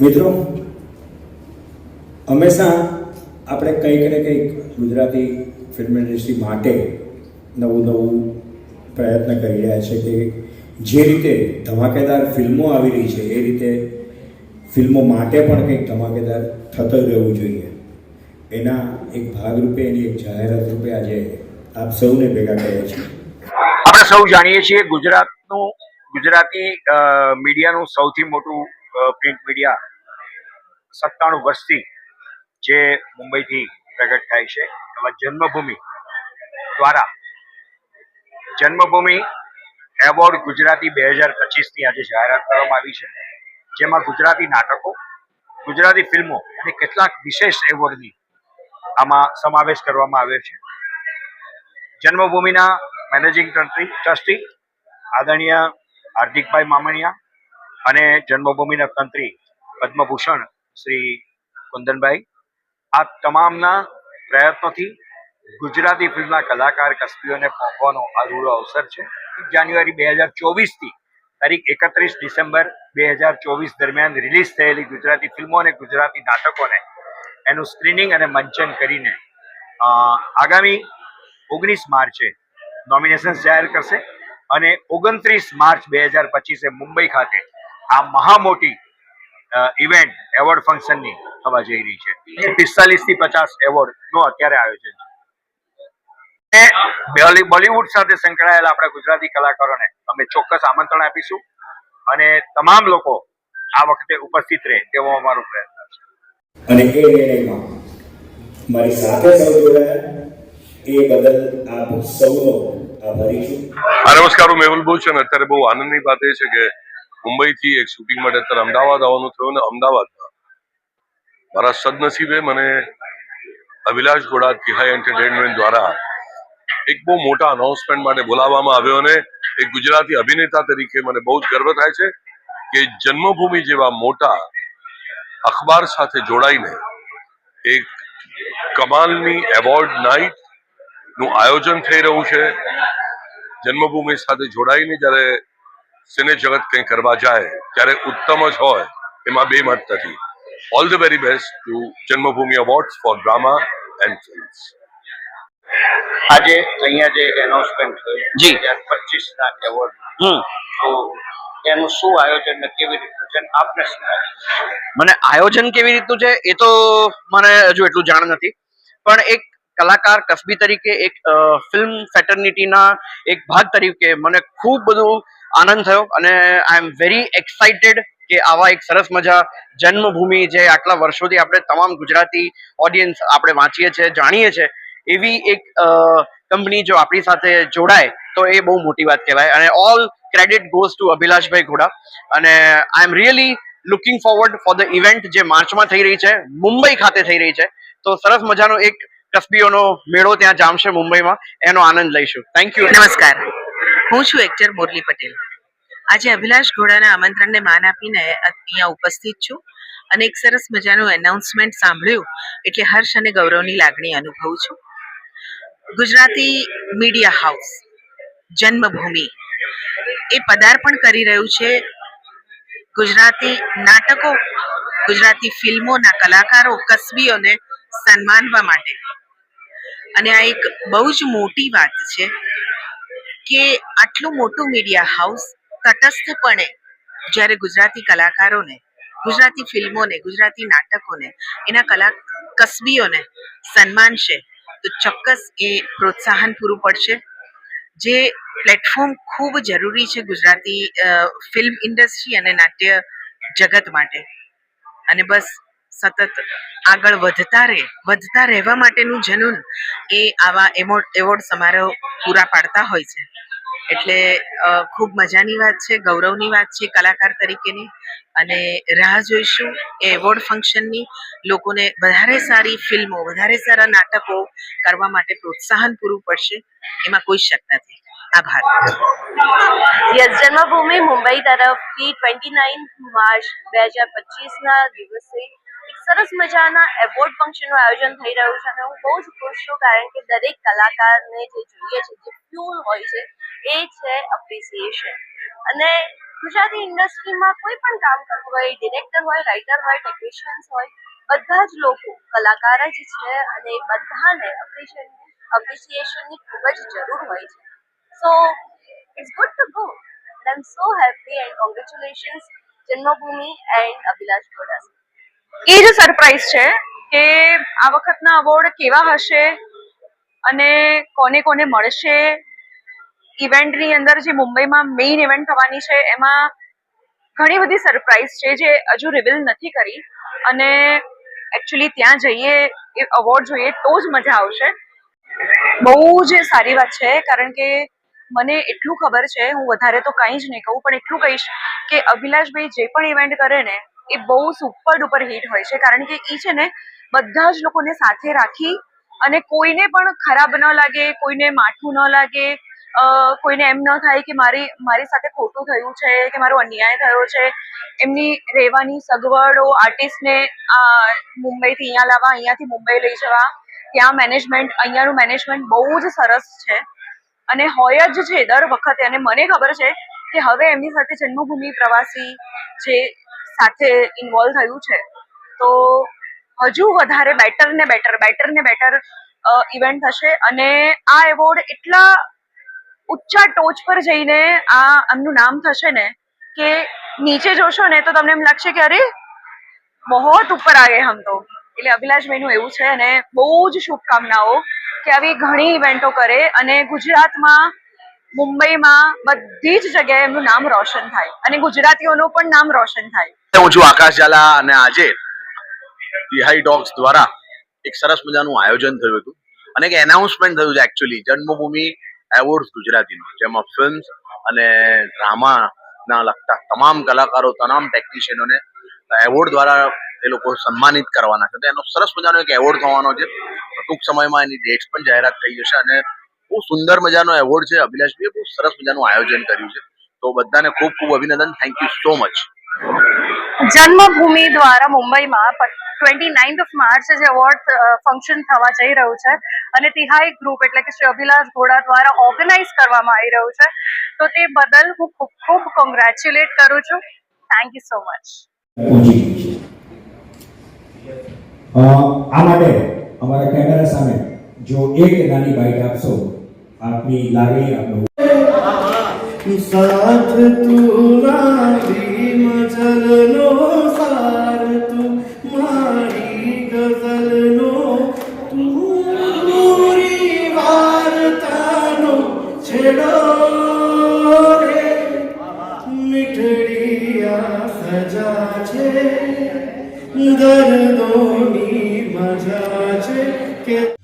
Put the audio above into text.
મિત્રો, હંમેશા આપણે કંઈક ને કંઈક ગુજરાતી ફિલ્મ ઇન્ડસ્ટ્રી માટે નવું નવું પ્રયત્ન કરી રહ્યા છે કે જે રીતે ધમાકેદાર ફિલ્મો આવી રહી છે, એ રીતે ફિલ્મો માટે પણ કંઈક ધમાકેદાર થતું રહેવું જોઈએ. એના એક ભાગરૂપે, એની એક જાહેરાત રૂપે આજે આપ સૌને ભેગા કર્યા છીએ. આપણે સૌ જાણીએ છીએ ગુજરાતનું, ગુજરાતી મીડિયાનું સૌથી મોટું પ્રિન્ટ મીડિયા સત્તાણું વર્ષથી જે મુંબઈથી પ્રગટ થાય છે. એમાં જન્મભૂમિ દ્વારા જન્મભૂમિ એવોર્ડ ગુજરાતી બે હજાર પચીસની આજે જાહેરાત કરવામાં આવી છે. જેમાં ગુજરાતી નાટકો, ગુજરાતી ફિલ્મો અને કેટલાક વિશેષ એવોર્ડની આમાં સમાવેશ કરવામાં આવ્યો છે. જન્મભૂમિના મેનેજિંગ ટ્રસ્ટી ટ્રસ્ટી આદરણીય હાર્દિકભાઈ મામણિયા અને જન્મભૂમિના તંત્રી પદ્મભૂષણ શ્રી કુંદનભાઈ. આ તમામના પ્રયત્નોથી ગુજરાતી ફિલ્મના કલાકાર કસબીઓને પહોંચવાનો આ અવસર છે. જાન્યુઆરી બે હજાર ચોવીસથી તારીખ એકત્રીસ ડિસેમ્બર બે હજાર ચોવીસ દરમિયાન રિલીઝ થયેલી ગુજરાતી ફિલ્મો અને ગુજરાતી નાટકોને એનું સ્ક્રીનિંગ અને મંચન કરીને આગામી ઓગણીસ માર્ચે નોમિનેશન જાહેર કરશે અને ઓગણત્રીસ માર્ચ બે હજાર પચીસે મુંબઈ ખાતે આ મહા મોટી ઇવેન્ટ એવોર્ડ ફંક્શનની થવા જઈ રહી છે. પિસ્તાલીસથી પચાસ એવોર્ડનું અત્યારે આયોજન છે. અને બોલી- બોલિવૂડ સાથે સંકળાયેલા આપણા ગુજરાતી કલાકારોને અમે ચોક્કસ આમંત્રણ આપીશું અને તમામ લોકો આ વખતે ઉપસ્થિત રહે તેવો અમારો પ્રયત્ન છે. અને એ નિર્ણયમાં મારી સાથે સૌ જોડાયા. એ બદલ આપ સૌનો આભારી છું. નમસ્કાર હું મેહુલ બોલ છું અને અત્યારે બહુ આનંદની વાત એ છે કે મુંબઈથી એક શૂટિંગ માટે અત્યારે અમદાવાદ આવવાનું થયું ને અમદાવાદમાં મારા સદનસીબે મને અભિલાષ ગોડા તિહાઈ એન્ટરટેનમેન્ટ દ્વારા એક બહુ મોટા અનાઉન્સમેન્ટ માટે બોલાવવામાં આવ્યો અને એક ગુજરાતી અભિનેતા તરીકે મને બહુ જ ગર્વ થાય છે કે જન્મભૂમિ જેવા મોટા અખબાર સાથે જોડાઈને એક કમાલની એવોર્ડ નાઇટનું આયોજન થઈ રહ્યું છે. જન્મભૂમિ સાથે જોડાઈને જ્યારે સિને જગત કંઈ કરવા જાય ત્યારે ઉત્તમ જ હોય એમાં બે મત નથી. All the very best to Janmabhoomi award for drama and films આજે અહીંયા જે એનાઉન્સમેન્ટ થયું જી. પચીસ ના એવોર્ડ હમ. તો એનું શું આયોજન ને કેવી રીતનું છે આપને શું મને આયોજન કેવી રીતનું છે એ તો મને હજુ એટલું જાણ નથી. પણ એક કલાકાર કસબી તરીકે એક ફિલ્મ ફેટર્નિટીના એક ભાગ તરીકે મને ખૂબ બધું આનંદ થયો અને આઈ એમ વેરી એક્સાઇટેડ કે આવા એક સરસ મજા જન્મભૂમિ જે આટલા વર્ષોથી આપણે તમામ ગુજરાતી ઓડિયન્સ આપણે વાંચીએ છીએ, જાણીએ છીએ, એવી એક કંપની જો આપણી સાથે જોડાય તો એ બહુ મોટી વાત કહેવાય. અને ઓલ ક્રેડિટ ગોઝ ટુ અભિલાષભાઈ ઘોડા. અને I am really looking forward for the event જે માર્ચમાં થઈ રહી છે, મુંબઈ ખાતે થઈ રહી છે. તો સરસ મજાનો એક કસબીઓનો મેળો ત્યાં જામશે મુંબઈમાં. એનો આનંદ લઈશું. થેન્ક યુ નમસ્કાર. હું છું એક્ટર મુરલી પટેલ. આજે અભિલાષ ઘોડાના આમંત્રણને માન આપીને અહીંયા ઉપસ્થિત છું અને એક સરસ મજાનું એનાઉન્સમેન્ટ સાંભળ્યું એટલે હર્ષ અને ગૌરવની લાગણી અનુભવું છું. ગુજરાતી મીડિયા હાઉસ જન્મભૂમિ એ પદાર્પણ કરી રહ્યું છે ગુજરાતી નાટકો, ગુજરાતી ફિલ્મોના કલાકારો, કસબીઓને સન્માનવા માટે. અને આ એક બહુ જ મોટી વાત છે કે આટલું મોટું મીડિયા હાઉસ તટસ્થપણે જ્યારે ગુજરાતી કલાકારોને, ગુજરાતી ફિલ્મોને, ગુજરાતી નાટકોને, એના કલા કસબીઓને સન્માનશે, તો ચોક્કસ એ પ્રોત્સાહન પૂરું પડશે. જે પ્લેટફોર્મ ખૂબ જરૂરી છે ગુજરાતી ફિલ્મ ઇન્ડસ્ટ્રી અને નાટ્ય જગત માટે. અને બસ સતત આગળ વધતા રહે, વધતા રહેવા માટેનું જનૂન એ આવા એવોર્ડ સમારોહ પૂરા પાડતા હોય છે. એટલે ખૂબ મજાની વાત છે, ગૌરવની વાત છે કલાકાર તરીકેની. અને રાહ જોઈશું એ એવોર્ડ ફંક્શનની. લોકોને વધારે સારી ફિલ્મો, વધારે સારા નાટકો કરવા માટે પ્રોત્સાહન પૂરું પડશે. એમાં કોઈ શક નથી. આભાર. યસ, જન્મભૂમિ મુંબઈ તરફથી ટ્વેન્ટી નાઇન માર્ચ બે હજાર પચીસના દિવસે એક સરસ મજાના એવોર્ડ ફંક્શનનું આયોજન થઈ રહ્યું છે અને હું બહુ જ ખુશ છું કારણ કે દરેક કલાકારને જે જોઈએ છે, જે ફ્યુલ હોય છે એ છે એપ્રિસિએશન અને ગુજરાતી ઇન્ડસ્ટ્રીમાં કોઈ પણ કામ કરતું હોય ડિરેક્ટર હોય રાઇટર હોય ટેકનિશિયન્સ હોય, બધા જ લોકો કલાકાર જ છે અને બધાને અપ્રિશિએશન અપ્રિસિએશનની ખૂબ જ જરૂર હોય છે. So it's good to go and I am so happy and congratulations Janmabhoomi and Abhilash Gowda એ જ સરપ્રાઈઝ છે કે આ વખતના અવોર્ડ કેવા હશે અને કોને કોને મળશે ઇવેન્ટની અંદર જે મુંબઈમાં મેઇન ઇવેન્ટ થવાની છે, એમાં ઘણી બધી સરપ્રાઈઝ છે જે હજુ રિવીલ નથી કરી. અને એકચ્યુઅલી ત્યાં જઈએ, એ અવોર્ડ જોઈએ તો જ મજા આવશે. બહુ જ સારી વાત છે, કારણ કે મને એટલું ખબર છે, હું વધારે તો કંઈ જ નહીં કહું, પણ એટલું કહીશ કે અભિલાષભાઈ જે પણ ઇવેન્ટ કરે ને, એ બહુ સુપર ડુપર હિટ હોય છે. કારણ કે એ છે ને, બધા જ લોકોને સાથે રાખી અને કોઈને પણ ખરાબ ન લાગે, કોઈને માઠું ન લાગે કોઈને એમ ન થાય કે મારી મારી સાથે ખોટું થયું છે, કે મારો અન્યાય થયો છે. એમની રહેવાની સગવડો આર્ટિસ્ટને મુંબઈથી અહીંયા લાવવા, અહીંયાથી મુંબઈ લઈ જવા. ત્યાં મેનેજમેન્ટ અહીંયાનું મેનેજમેન્ટ બહુ જ સરસ છે. અને હોય જ છે, દર વખતે. અને મને ખબર છે કે હવે એમની સાથે જન્મભૂમિ પ્રવાસી જે સાથે ઇન્વોલ્વ થયું છે. તો હજુ વધારે બેટર ને બેટર બેટર ને બેટર ઇવેન્ટ થશે. અને આ એવોર્ડ એટલા ઊંચા ટોચ પર જઈને આ એમનું નામ થશે ને, કે નીચે જોશો ને તો તમને એમ લાગશે કે અરે, બહોત ઉપર આ ગયે હમ તો. એટલે અભિલાષભાઈનું એવું છે અને બહુ જ શુભકામનાઓ કે આવી ઘણી ઇવેન્ટો કરે અને ગુજરાતમાં, મુંબઈમાં બધી જ જગ્યાએ એમનું નામ રોશન થાય અને ગુજરાતીઓનું પણ નામ રોશન થાય. હું છું આકાશ ઝાલા અને આજે તિહાઈ ડોગ્સ દ્વારા એક સરસ મજાનું આયોજન થયું હતું અને એક એનાઉન્સમેન્ટ થયું છે એકચ્યુઅલી જન્મભૂમિ એવોર્ડ્સ ગુજરાતીનો, જેમાં ફિલ્મ્સ અને ડ્રામાના લગતા તમામ કલાકારો, તમામ ટેકનિશિયનોને એવોર્ડ દ્વારા એ લોકો સન્માનિત કરવાના છે. તો એનો સરસ મજાનો એક એવોર્ડ થવાનો છે. ટૂંક સમયમાં એની ડેટ્સ પણ જાહેરાત થઈ જશે અને બહુ સુંદર મજાનો એવોર્ડ છે. અભિલાષભાઈએ બહુ સરસ મજાનું આયોજન કર્યું છે. તો બધાને ખૂબ ખૂબ અભિનંદન. Thank you so much Janmabhoomi દ્વારા મુંબઈમાં ટ્વેન્ટી નાઇન્થ ઓફ માર્ચ જે એવોર્ડ ફંક્શન થવા જઈ રહ્યું છે અને તિહાઈ ગ્રુપ એટલે કે શ્રી અભિલાષ ઘોડા દ્વારા ઓર્ગેનાઇઝ કરવામાં આવી રહ્યું છે. તો તે બદલ હું ખૂબ ખૂબ કોંગ્રેચ્યુલેટ કરું છું. થેન્ક યુ સો મચ આ માટે અમારા કેમેરા સામે જો એક નાની બાઈટ આપશો, આપની લાગણી આપનું સાથ તું નારી મજલનો સાર તું મારી ગઝલનો. તું પૂરી વાર્તાનો છેડો રે. મીઠડી આ સજા છે, દર્દોની મજા છે કે